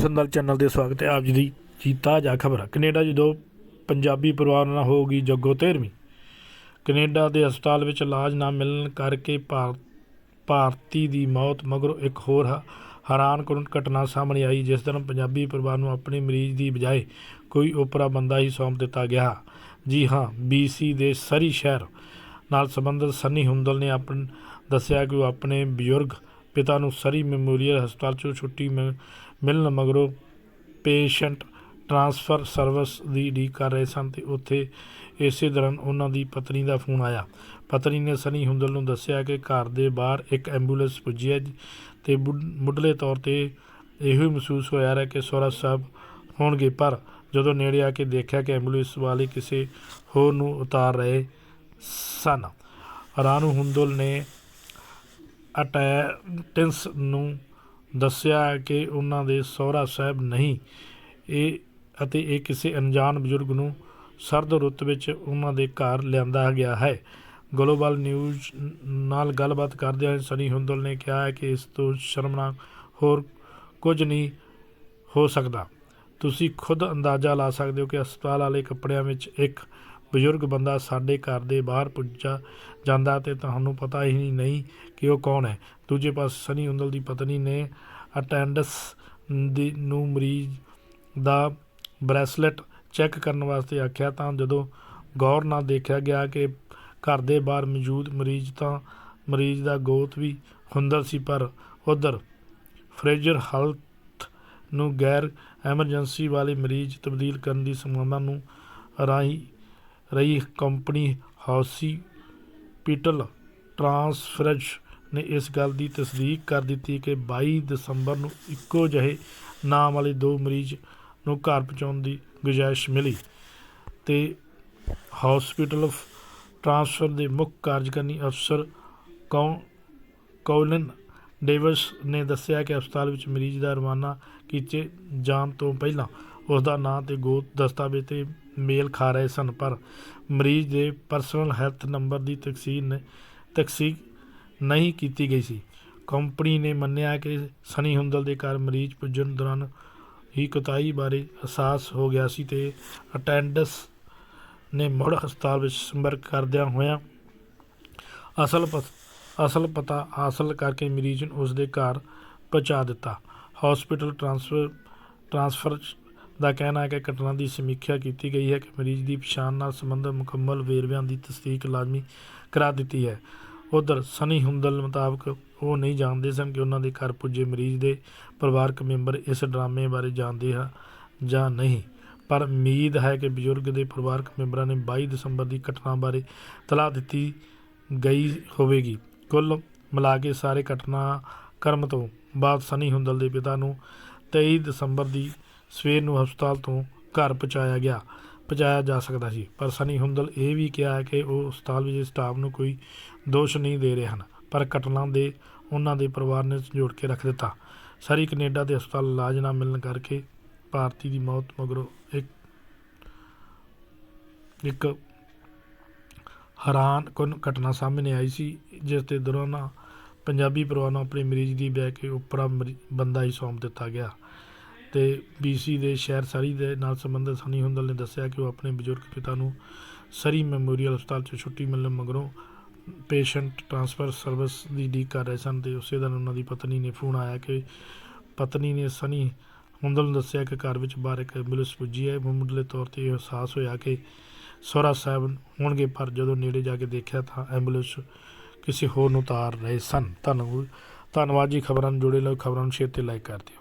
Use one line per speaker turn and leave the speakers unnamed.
ਸੰਦਲ channel ਦੇ ਸਵਾਗਤ ਹੈ। ਆਪ ਜੀ ਦੀ ਜੀ ਤਾਜ਼ਾ ਖਬਰ। ਕੈਨੇਡਾ ਜਦੋਂ ਪੰਜਾਬੀ ਪਰਿਵਾਰ ਨਾਲ ਹੋਊਗੀ ਜੱਗੋ 13ਵੀਂ ਕੈਨੇਡਾ ਦੇ ਹਸਪਤਾਲ ਵਿੱਚ ਇਲਾਜ ਨਾ ਮਿਲਣ ਕਰਕੇ ਭਾਰ- ਭਾਰਤੀ ਦੀ ਮੌਤ ਮਗਰੋਂ ਇੱਕ ਹੋਰ ਹ- ਹੈਰਾਨਕੁਨ ਘਟਨਾ ਸਾਹਮਣੇ ਆਈ, ਜਿਸ ਦਿਨ ਪੰਜਾਬੀ ਪਰਿਵਾਰ ਨੂੰ ਆਪਣੇ ਮਰੀਜ਼ ਦੀ ਬਜਾਏ ਕੋਈ ਓਪਰਾ ਬੰਦਾ ਹੀ ਸੌਂਪ ਦਿੱਤਾ ਗਿਆ। ਜੀ ਹਾਂ ਬੀਸੀ ਦੇ ਸਰੀ ਸ਼ਹਿਰ ਨਾਲ ਸੰਬੰਧਿਤ ਸੰਨੀ ਹੁੰਦਲ ਨੇ ਆਪਣ ਦੱਸਿਆ ਕਿ ਉਹ ਆਪਣੇ ਬਜ਼ੁਰਗ ਪਿਤਾ ਨੂੰ ਸਰੀ ਮੈਮੋਰੀਅਲ ਹਸਪਤਾਲ 'ਚੋਂ ਛੁੱਟੀ ਮਿ- ਮਿਲਣ ਮਗਰੋਂ ਪੇਸ਼ੈਂਟ ਟ੍ਰਾਂਸਫਰ ਸਰਵਿਸ ਦੀ ਉਡੀਕ ਕਰ ਰਹੇ ਸਨ ਤੇ ਉੱਥੇ ਇਸੇ ਦੌਰਾਨ ਉਹਨਾਂ ਦੀ ਪਤਨੀ ਦਾ ਫੋਨ ਆਇਆ। ਪਤਨੀ ਨੇ ਸਨੀ ਹੁੰਦਲ ਨੂੰ ਦੱਸਿਆ ਕਿ ਘਰ ਦੇ ਬਾਹਰ ਇੱਕ ਐਂਬੂਲੈਂਸ ਪੁੱਜੀ ਹੈ ਜੀ ਤੇ ਮੁੱਢਲੇ ਤੌਰ ਤੇ ਇਹੋ ਹੀ ਮਹਿਸੂਸ ਹੋਇਆ ਰਿਹਾ ਕਿ ਸੋਹਰਾ ਸਾਹਿਬ ਹੋਣਗੇ, ਪਰ ਜਦੋਂ ਨੇੜੇ ਆ ਕੇ ਦੇਖਿਆ ਕਿ ਐਂਬੂਲੈਂਸ ਵਾਲੇ ਕਿਸੇ ਹੋਰ ਨੂੰ ਉਤਾਰ ਰਹੇ ਸਨ ਰਾਨੂ ਹੁੰਦਲ ਨੇ ਅਟੈਂਡੈਂਸ ਨੂੰ ਦੱਸਿਆ ਕਿ ਉਹਨਾਂ ਦੇ ਸਹੁਰਾ ਸਾਹਿਬ ਨਹੀਂ। ਇਹ ਅਤੇ ਇਹ ਕਿਸੇ ਅਣਜਾਣ ਬਜ਼ੁਰਗ ਨੂੰ ਸਰਦ ਰੁੱਤ ਵਿੱਚ ਉਹਨਾਂ ਦੇ ਘਰ ਲਿਆਂਦਾ ਗਿਆ ਹੈ। ਗਲੋਬਲ ਨਿਊਜ਼ ਨਾਲ ਗੱਲਬਾਤ ਕਰਦਿਆਂ ਸਨੀ ਹੁੰਦਲ ਨੇ ਕਿਹਾ ਹੈ ਕਿ ਇਸ ਤੋਂ ਸ਼ਰਮਨਾਕ ਹੋਰ ਕੁਝ ਨਹੀਂ ਹੋ ਸਕਦਾ। ਤੁਸੀਂ ਖੁਦ ਅੰਦਾਜ਼ਾ ਲਾ ਸਕਦੇ ਹੋ ਕਿ ਹਸਪਤਾਲ ਵਾਲੇ ਕੱਪੜਿਆਂ ਵਿੱਚ ਇੱਕ ਬਜ਼ੁਰਗ ਬੰਦਾ ਸਾਡੇ ਘਰ ਦੇ ਬਾਹਰ ਪੁੱਜਾ ਜਾਂਦਾ ਅਤੇ ਤੁਹਾਨੂੰ ਪਤਾ ਹੀ ਨਹੀਂ ਕਿ ਉਹ ਕੌਣ ਹੈ। ਦੂਜੇ ਪਾਸੇ ਸਨੀ ਹੁੰਦਲ ਦੀ ਪਤਨੀ ਨੇ ਅਟੈਂਡਸ ਦੀ ਨੂੰ ਮਰੀਜ਼ ਦਾ ਬ੍ਰੈਸਲੇਟ ਚੈੱਕ ਕਰਨ ਵਾਸਤੇ ਆਖਿਆ ਤਾਂ ਜਦੋਂ ਗੌਰ ਨਾਲ ਦੇਖਿਆ ਗਿਆ ਕਿ ਘਰ ਦੇ ਬਾਹਰ ਮੌਜੂਦ ਮਰੀਜ਼ ਤਾਂ ਮਰੀਜ਼ ਦਾ ਗੋਤ ਵੀ ਹੁੰਦਲ ਸੀ, ਪਰ ਉਧਰ ਫਰੇਜਰ ਹੈਲਥ ਨੂੰ ਗੈਰ ਐਮਰਜੈਂਸੀ ਵਾਲੇ ਮਰੀਜ਼ ਤਬਦੀਲ ਕਰਨ ਦੀ ਸੰਭਾਵਨਾ ਨੂੰ ਰਾਹੀਂ ਰਹੀ ਕੰਪਨੀ ਹੌਸਪੀਟਲ ਟ੍ਰਾਂਸਫਰਜ ਨੇ ਇਸ ਗੱਲ ਦੀ ਤਸਦੀਕ ਕਰ ਦਿੱਤੀ ਕਿ 22 ਦਸੰਬਰ ਨੂੰ ਇੱਕੋ ਜਿਹੇ ਨਾਮ ਵਾਲੇ ਦੋ ਮਰੀਜ਼ ਨੂੰ ਘਰ ਪਹੁੰਚਾਉਣ ਦੀ ਗੁਜਾਇਸ਼ ਮਿਲੀ ਤੇ ਹਸਪੀਟਲ ਟ੍ਰਾਂਸਫਰ ਦੇ ਮੁੱਖ ਕਾਰਜਕਾਰੀ ਅਫਸਰ ਕੌ ਕੌਲਨ ਡੇਵਿਸ ਨੇ ਦੱਸਿਆ ਕਿ ਹਸਪਤਾਲ ਵਿੱਚ ਮਰੀਜ਼ ਦਾ ਰਵਾਨਾ ਕੀਤੇ ਜਾਣ ਤੋਂ ਪਹਿਲਾਂ ਉਸ ਦਾ ਨਾਂ ਤੇ ਗੋਤ ਦਸਤਾਵੇਜ਼ ਤੇ ਮੇਲ ਖਾ ਰਹੇ ਸਨ, ਪਰ ਮਰੀਜ਼ ਦੇ ਪਰਸਨਲ ਹੈਲਥ ਨੰਬਰ ਦੀ ਤਕਸੀਰ ਨੇ ਨਹੀਂ ਕੀਤੀ ਗਈ ਸੀ। ਕੰਪਨੀ ਨੇ ਮੰਨਿਆ ਕਿ ਸਨੀ ਹੁੰਦਲ ਦੇ ਘਰ ਮਰੀਜ਼ ਪੁੱਜਣ ਦੌਰਾਨ ਹੀ ਕੁਤਾਈ ਬਾਰੇ ਅਹਿਸਾਸ ਹੋ ਗਿਆ ਸੀ ਤੇ ਅਟੈਂਡੈਂਸ ਨੇ ਮੁੜ ਹਸਪਤਾਲ ਵਿੱਚ ਸੰਪਰਕ ਕਰਦਿਆਂ ਹੋਇਆਂ ਅਸਲ ਪਤ, ਅਸਲ ਪਤਾ ਹਾਸਲ ਕਰਕੇ ਮਰੀਜ਼ ਨੂੰ ਉਸ ਦੇ ਘਰ ਪਹੁੰਚਾ ਦਿੱਤਾ। ਹਸਪੀਟਲ ਟ੍ਰਾਂਸਫਰ ਟ੍ਰਾਂਸਫਰ ਦਾ ਕਹਿਣਾ ਹੈ ਕਿ ਘਟਨਾ ਦੀ ਸਮੀਖਿਆ ਕੀਤੀ ਗਈ ਹੈ ਕਿ ਮਰੀਜ਼ ਦੀ ਪਛਾਣ ਨਾਲ ਸੰਬੰਧਿਤ ਮੁਕੰਮਲ ਵੇਰਵਿਆਂ ਦੀ ਤਸਦੀਕ ਲਾਜ਼ਮੀ ਕਰਾ ਦਿੱਤੀ ਹੈ। ਉਧਰ ਸਨੀ ਹੁੰਦਲ ਮੁਤਾਬਕ ਉਹ ਨਹੀਂ ਜਾਣਦੇ ਸਨ ਕਿ ਉਹਨਾਂ ਦੇ ਘਰ ਪੁੱਜੇ ਮਰੀਜ਼ ਦੇ ਪਰਿਵਾਰਕ ਮੈਂਬਰ ਇਸ ਡਰਾਮੇ ਬਾਰੇ ਜਾਣਦੇ ਹਾਂ ਜਾਂ ਨਹੀਂ। ਪਰ ਉਮੀਦ ਹੈ ਕਿ ਬਜ਼ੁਰਗ ਦੇ ਪਰਿਵਾਰਕ ਮੈਂਬਰਾਂ ਨੇ 22 ਦਸੰਬਰ ਦੀ ਘਟਨਾ ਬਾਰੇ ਤਲਾਹ ਦਿੱਤੀ ਗਈ ਹੋਵੇਗੀ। ਕੁੱਲ ਮਿਲਾ ਕੇ ਸਾਰੇ ਘਟਨਾ ਕਰਮ ਤੋਂ ਬਾਅਦ ਸਨੀ ਹੁੰਦਲ ਦੇ ਪਿਤਾ ਨੂੰ 23 ਦਸੰਬਰ ਦੀ ਸਵੇਰ ਨੂੰ ਹਸਪਤਾਲ ਤੋਂ ਘਰ ਪਹੁੰਚਾਇਆ ਗਿਆ। ਪਹੁੰਚਾਇਆ ਜਾ ਸਕਦਾ ਸੀ, ਪਰ ਸਨੀ ਹੁੰਦਲ ਇਹ ਵੀ ਕਿਹਾ ਹੈ ਕਿ ਉਹ ਹਸਪਤਾਲ ਵਿੱਚ ਸਟਾਫ ਨੂੰ ਕੋਈ ਦੋਸ਼ ਨਹੀਂ ਦੇ ਰਹੇ ਹਨ, ਪਰ ਘਟਨਾ ਦੇ ਉਹਨਾਂ ਦੇ ਪਰਿਵਾਰ ਨੇ ਜੋੜ ਕੇ ਰੱਖ ਦਿੱਤਾ। ਸਾਰੀ ਕੈਨੇਡਾ ਦੇ ਹਸਪਤਾਲ ਇਲਾਜ ਨਾ ਮਿਲਣ ਕਰਕੇ ਭਾਰਤੀ ਦੀ ਮੌਤ ਮਗਰੋਂ ਇੱਕ ਇੱਕ ਹੈਰਾਨ ਕੁਨ ਘਟਨਾ ਸਾਹਮਣੇ ਆਈ ਸੀ, ਜਿਸ ਦੇ ਦੌਰਾਨ ਪੰਜਾਬੀ ਪਰਿਵਾਰ ਨੂੰ ਆਪਣੇ ਮਰੀਜ਼ ਦੀ ਬਹਿ ਕੇ ਉਪਰਾ ਮਰੀ- ਬੰਦਾ ਹੀ ਸੌਂਪ ਦਿੱਤਾ ਗਿਆ। ਤੇ ਬੀਸੀ ਦੇ ਸ਼ਹਿਰ ਸਰੀ ਦੇ ਨਾਲ ਸੰਬੰਧਿਤ ਸਨੀ ਹੁੰਦਲ ਨੇ ਦੱਸਿਆ ਕਿ ਉਹ ਆਪਣੇ ਬਜ਼ੁਰਗ ਪਿਤਾ ਨੂੰ ਸਰੀ ਮੈਮੋਰੀਅਲ ਹਸਪਤਾਲ 'ਚ ਛੁੱਟੀ ਮਿਲਣ ਮਗਰੋਂ ਪੇਸ਼ੈਂਟ ਟ੍ਰਾਂਸਫਰ ਸਰਵਿਸ ਦੀ ਉਡੀਕ ਕਰ ਰਹੇ ਸਨ ਤੇ ਉਸੇ ਦਿਨ ਉਹਨਾਂ ਦੀ ਪਤਨੀ ਨੇ ਫੋਨ ਆਇਆ ਕਿ ਪਤਨੀ ਨੇ ਸਨੀ ਹੁੰਦਲ ਨੂੰ ਦੱਸਿਆ ਕਿ ਘਰ ਵਿੱਚ ਬਾਹਰ ਇੱਕ ਐਂਬੂਲੈਂਸ ਪੁੱਜੀ ਹੈ। ਮੁੱਢਲੇ ਤੌਰ ਤੇ ਇਹ ਅਹਿਸਾਸ ਹੋਇਆ ਕਿ ਸੋਹਰਾ ਸਾਹਿਬ ਹੋਣਗੇ, ਪਰ ਜਦੋਂ ਨੇੜੇ ਜਾ ਕੇ ਦੇਖਿਆ ਤਾਂ ਐਂਬੂਲੈਂਸ ਕਿਸੇ ਹੋਰ ਨੂੰ ਉਤਾਰ ਰਹੇ ਸਨ। ਧੰਨਵਾਦ ਧੰਨਵਾਦ ਜੀ। ਖਬਰਾਂ ਨੂੰ ਜੁੜੇ ਲਓ ਖਬਰਾਂ ਨੂੰ ਸ਼ੇਅਰ ਤੇ ਲਾਈਕ ਕਰ ਦਿਓ।